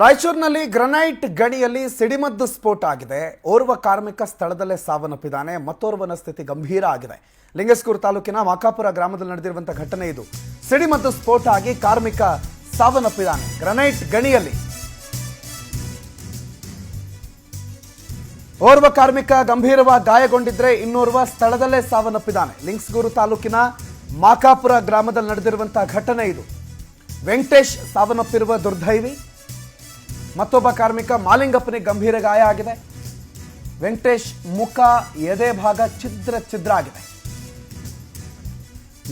ರಾಯಚೂರಿನಲ್ಲಿ ಗ್ರನೈಟ್ ಗಣಿಯಲ್ಲಿ ಸಿಡಿಮದ್ದು ಸ್ಫೋಟ ಆಗಿದೆ. ಓರ್ವ ಕಾರ್ಮಿಕ ಸ್ಥಳದಲ್ಲೇ ಸಾವನ್ನಪ್ಪಿದ್ದಾನೆ. ಮತ್ತೋರ್ವನ ಸ್ಥಿತಿ ಗಂಭೀರ ಆಗಿದೆ. ಲಿಂಗಸ್ಕೂರು ತಾಲೂಕಿನ ಮಾಕಾಪುರ ಗ್ರಾಮದಲ್ಲಿ ನಡೆದಿರುವಂತಹ ಘಟನೆ ಇದು. ಸಿಡಿಮದ್ದು ಸ್ಫೋಟ ಆಗಿ ಕಾರ್ಮಿಕ ಸಾವನ್ನಪ್ಪಿದ್ದಾನೆ. ಗ್ರನೈಟ್ ಗಣಿಯಲ್ಲಿ. ಓರ್ವ ಕಾರ್ಮಿಕ ಗಂಭೀರವಾಗಿ ಗಾಯಗೊಂಡಿದ್ರೆ ಇನ್ನೋರ್ವ ಸ್ಥಳದಲ್ಲೇ ಸಾವನ್ನಪ್ಪಿದ್ದಾನೆ. ಲಿಂಗ್ಸ್ಗೂರು ತಾಲೂಕಿನ ಮಾಕಾಪುರ ಗ್ರಾಮದಲ್ಲಿ ನಡೆದಿರುವಂತಹ ಘಟನೆ ಇದು. ವೆಂಕಟೇಶ್ ಸಾವನ್ನಪ್ಪಿರುವ ದುರ್ದೈವಿ. ಮತ್ತೊಬ್ಬ ಕಾರ್ಮಿಕ ಮಾಲಿಂಗಪ್ಪನಿಗೆ ಗಂಭೀರ ಗಾಯ ಆಗಿದೆ. ವೆಂಕಟೇಶ್ ಮುಖ ಎದೆ ಭಾಗ ಛಿದ್ರ ಛಿದ್ರ ಆಗಿದೆ.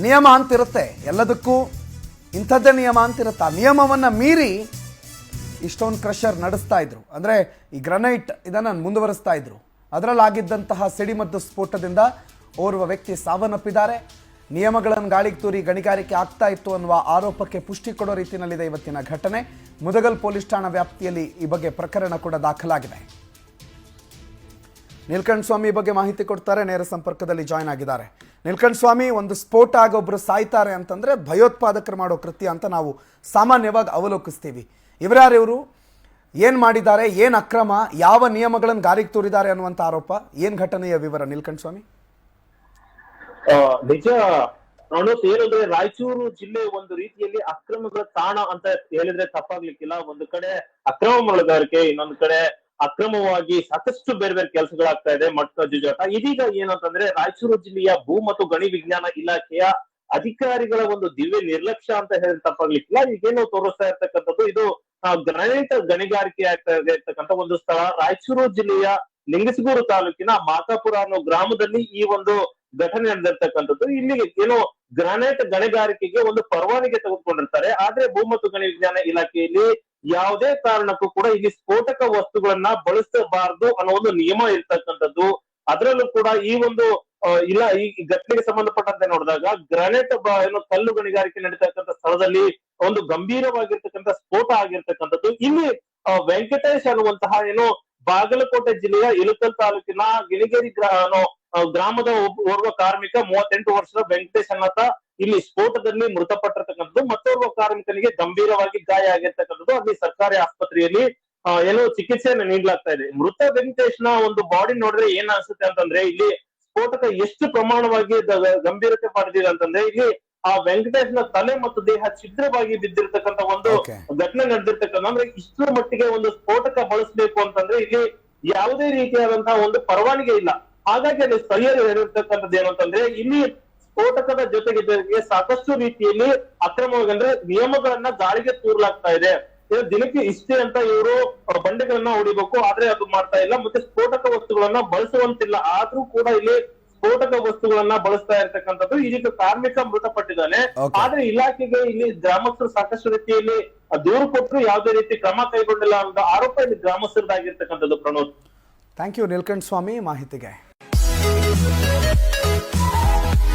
ನಿಯಮ ಅಂತಿರುತ್ತೆ, ಎಲ್ಲದಕ್ಕೂ ಇಂಥದ್ದೇ ನಿಯಮ ಅಂತಿರುತ್ತೆ? ಆ ನಿಯಮವನ್ನು ಮೀರಿ ಇಷ್ಟೊಂದು ಕ್ರಷರ್ ನಡೆಸ್ತಾ ಇದ್ರು. ಅಂದರೆ ಈ ಗ್ರನೈಟ್ ಇದನ್ನು ಮುಂದುವರಿಸ್ತಾ ಇದ್ರು. ಅದರಲ್ಲಾಗಿದ್ದಂತಹ ಸಿಡಿಮದ್ದು ಸ್ಫೋಟದಿಂದ ಓರ್ವ ವ್ಯಕ್ತಿ ಸಾವನ್ನಪ್ಪಿದ್ದಾರೆ. ನಿಯಮಗಳನ್ನು ಗಾಳಿಗೆ ತೂರಿ ಗಣಿಗಾರಿಕೆ ಆಗ್ತಾ ಇತ್ತು ಅನ್ನುವ ಆರೋಪಕ್ಕೆ ಪುಷ್ಟಿ ಕೊಡೋ ರೀತಿಯಲ್ಲಿದೆ ಇವತ್ತಿನ ಘಟನೆ. ಮುದಗಲ್ ಪೊಲೀಸ್ ಠಾಣಾ ವ್ಯಾಪ್ತಿಯಲ್ಲಿ ಈ ಬಗ್ಗೆ ಪ್ರಕರಣ ಕೂಡ ದಾಖಲಾಗಿದೆ. ನೀಲ್ಕಂಠ ಸ್ವಾಮಿ ಬಗ್ಗೆ ಮಾಹಿತಿ ಕೊಡ್ತಾರೆ, ನೇರ ಸಂಪರ್ಕದಲ್ಲಿ ಜಾಯ್ನ್ ಆಗಿದ್ದಾರೆ. ನೀಲ್ಕಂಠ ಸ್ವಾಮಿ, ಒಂದು ಸ್ಫೋಟ ಆಗಿ ಒಬ್ರು ಸಾಯ್ತಾರೆ ಅಂತಂದ್ರೆ ಭಯೋತ್ಪಾದಕರು ಮಾಡೋ ಕೃತ್ಯ ಅಂತ ನಾವು ಸಾಮಾನ್ಯವಾಗಿ ಅವಲೋಕಿಸ್ತೀವಿ. ಇವರ್ಯಾರು ಇವರು? ಏನು ಮಾಡಿದ್ದಾರೆ? ಏನು ಅಕ್ರಮ? ಯಾವ ನಿಯಮಗಳನ್ನು ಗಾರಿಗೆ ತೂರಿದ್ದಾರೆ ಅನ್ನುವಂಥ ಆರೋಪ? ಏನು ಘಟನೆಯ ವಿವರ ನೀಲ್ಕಂಠ ಸ್ವಾಮಿ? ನಿಜ. ಪ್ರಣೋತ್ ಹೇಳಿದ್ರೆ ರಾಯಚೂರು ಜಿಲ್ಲೆ ಒಂದು ರೀತಿಯಲ್ಲಿ ಅಕ್ರಮಗಳ ತಾಣ ಅಂತ ಹೇಳಿದ್ರೆ ತಪ್ಪಾಗ್ಲಿಕ್ಕಿಲ್ಲ. ಒಂದು ಕಡೆ ಅಕ್ರಮ ಮಳಗಾರಿಕೆ, ಇನ್ನೊಂದು ಕಡೆ ಅಕ್ರಮವಾಗಿ ಸಾಕಷ್ಟು ಬೇರೆ ಬೇರೆ ಕೆಲಸಗಳಾಗ್ತಾ ಇದೆ ಮಟ್ಟ ಜುಜಾಟ. ಇದೀಗ ಏನಂತಂದ್ರೆ ರಾಯಚೂರು ಜಿಲ್ಲೆಯ ಭೂ ಮತ್ತು ಗಣಿ ವಿಜ್ಞಾನ ಇಲಾಖೆಯ ಅಧಿಕಾರಿಗಳ ಒಂದು ದಿವ್ಯ ನಿರ್ಲಕ್ಷ್ಯ ಅಂತ ಹೇಳಿದ್ರೆ ತಪ್ಪಾಗ್ಲಿಕ್ಕಿಲ್ಲ. ಈಗೇನು ತೋರಿಸ್ತಾ ಇರ್ತಕ್ಕಂಥದ್ದು, ಇದು ಗ್ರಾನೈಟ್ ಗಣಿಗಾರಿಕೆ ಆಗ್ತಾ ಇರ್ತಕ್ಕಂಥ ಒಂದು ಸ್ಥಳ. ರಾಯಚೂರು ಜಿಲ್ಲೆಯ ಲಿಂಗಸಗೂರು ತಾಲೂಕಿನ ಮಾತಾಪುರ ಅನ್ನೋ ಗ್ರಾಮದಲ್ಲಿ ಈ ಒಂದು ಘಟನೆ ನಡೆದಿರ್ತಕ್ಕಂಥದ್ದು. ಇಲ್ಲಿ ಏನೋ ಗ್ರಾನೈಟ್ ಗಣಿಗಾರಿಕೆಗೆ ಒಂದು ಪರವಾನಗಿ ತೆಗೆದುಕೊಂಡಿರ್ತಾರೆ. ಆದ್ರೆ ಭೂ ಮತ್ತು ಗಣಿ ವಿಜ್ಞಾನ ಇಲಾಖೆಯಲ್ಲಿ ಯಾವುದೇ ಕಾರಣಕ್ಕೂ ಕೂಡ ಇಲ್ಲಿ ಸ್ಫೋಟಕ ವಸ್ತುಗಳನ್ನ ಬಳಸಬಾರದು ಅನ್ನೋ ಒಂದು ನಿಯಮ ಇರ್ತಕ್ಕಂಥದ್ದು. ಅದರಲ್ಲೂ ಕೂಡ ಈ ಒಂದು ಇಲ್ಲ ಈ ಘಟನೆಗೆ ಸಂಬಂಧಪಟ್ಟಂತೆ ನೋಡಿದಾಗ ಗ್ರಾನೈಟ್ ಏನು ಕಲ್ಲು ಗಣಿಗಾರಿಕೆ ನಡೀತಕ್ಕಂಥ ಸ್ಥಳದಲ್ಲಿ ಒಂದು ಗಂಭೀರವಾಗಿರ್ತಕ್ಕಂಥ ಸ್ಫೋಟ ಆಗಿರ್ತಕ್ಕಂಥದ್ದು. ಇಲ್ಲಿ ವೆಂಕಟೇಶ್ ಅನ್ನುವಂತಹ ಏನು ಬಾಗಲಕೋಟೆ ಜಿಲ್ಲೆಯ ಇಳಕಲ್ ತಾಲೂಕಿನ ಗಿಣಿಗೇರಿ ಗ್ರಾ ಅನ್ನೋ, ಆ, ಗ್ರಾಮದ ಓರ್ವ ಕಾರ್ಮಿಕ ಮೂವತ್ತೆಂಟು ವರ್ಷದ ವೆಂಕಟೇಶ್ ಅನ್ನತ ಇಲ್ಲಿ ಸ್ಫೋಟದಲ್ಲಿ ಮೃತಪಟ್ಟಿರ್ತಕ್ಕಂಥದ್ದು. ಮತ್ತೋರ್ವ ಕಾರ್ಮಿಕನಿಗೆ ಗಂಭೀರವಾಗಿ ಗಾಯ ಆಗಿರ್ತಕ್ಕಂಥದ್ದು. ಅಲ್ಲಿ ಸರ್ಕಾರಿ ಆಸ್ಪತ್ರೆಯಲ್ಲಿ ಏನೋ ಚಿಕಿತ್ಸೆಯನ್ನು ನೀಡಲಾಗ್ತಾ ಇದೆ. ಮೃತ ವೆಂಕಟೇಶ್ನ ಒಂದು ಬಾಡಿ ನೋಡಿದ್ರೆ ಏನ್ ಅನ್ಸುತ್ತೆ ಅಂತಂದ್ರೆ ಇಲ್ಲಿ ಸ್ಫೋಟಕ ಎಷ್ಟು ಪ್ರಮಾಣವಾಗಿ ಗಂಭೀರತೆ ಪಡೆದಿದೆ ಅಂತಂದ್ರೆ ಇಲ್ಲಿ ಆ ವೆಂಕಟೇಶ್ನ ತಲೆ ಮತ್ತು ದೇಹ ಛಿದ್ರವಾಗಿ ಬಿದ್ದಿರ್ತಕ್ಕಂಥ ಒಂದು ಘಟನೆ ನಡೆದಿರ್ತಕ್ಕಂಥ ಅಂದ್ರೆ ಇಷ್ಟರ ಮಟ್ಟಿಗೆ ಒಂದು ಸ್ಫೋಟಕ ಬಳಸಬೇಕು ಅಂತಂದ್ರೆ ಇಲ್ಲಿ ಯಾವುದೇ ರೀತಿಯಾದಂತಹ ಒಂದು ಪರವಾನಿಗೆ ಇಲ್ಲ. ಹಾಗಾಗಿ ಅಲ್ಲಿ ಸ್ಥಳೀಯರು ಹೇಳಿರ್ತಕ್ಕಂಥದ್ದು ಏನು ಅಂತಂದ್ರೆ ಇಲ್ಲಿ ಸ್ಫೋಟಕದ ಜೊತೆಗೆ ಜೊತೆಗೆ ಸಾಕಷ್ಟು ರೀತಿಯಲ್ಲಿ ಅಕ್ರಮವಾಗಿ ಅಂದ್ರೆ ನಿಯಮಗಳನ್ನ ಗಾಳಿಗೆ ತೂರ್ಲಾಗ್ತಾ ಇದೆ. ದಿನಕ್ಕೆ ಇಷ್ಟೇ ಅಂತ ಇವರು ಬಂಡೆಗಳನ್ನ ಹೊಡಿಬೇಕು ಆದ್ರೆ ಅದು ಮಾಡ್ತಾ ಇಲ್ಲ. ಮತ್ತೆ ಸ್ಫೋಟಕ ವಸ್ತುಗಳನ್ನ ಬಳಸುವಂತಿಲ್ಲ. ಆದ್ರೂ ಕೂಡ ಇಲ್ಲಿ ಸ್ಫೋಟಕ ವಸ್ತುಗಳನ್ನ ಬಳಸ್ತಾ ಇರ್ತಕ್ಕಂಥದ್ದು ಇದಕ್ಕೆ ಕಾರ್ಮಿಕ ಮೃತಪಟ್ಟಿದ್ದಾನೆ. ಆದ್ರೆ ಇಲಾಖೆಗೆ ಇಲ್ಲಿ ಗ್ರಾಮಸ್ಥರು ಸಾಕಷ್ಟು ರೀತಿಯಲ್ಲಿ ದೂರು ಕೊಟ್ಟರು. ಯಾವುದೇ ರೀತಿ ಕ್ರಮ ಕೈಗೊಂಡಿಲ್ಲ ಅನ್ನೋ ಆರೋಪ ಇಲ್ಲಿ ಗ್ರಾಮಸ್ಥರದಾಗಿರ್ತಕ್ಕಂಥದ್ದು ಪ್ರಣೋದ್ ಥ್ಯಾಂಕ್ ಯು ನೀಲ್ಕಂಠ ಸ್ವಾಮಿ ಮಾಹಿತಿಗೆ.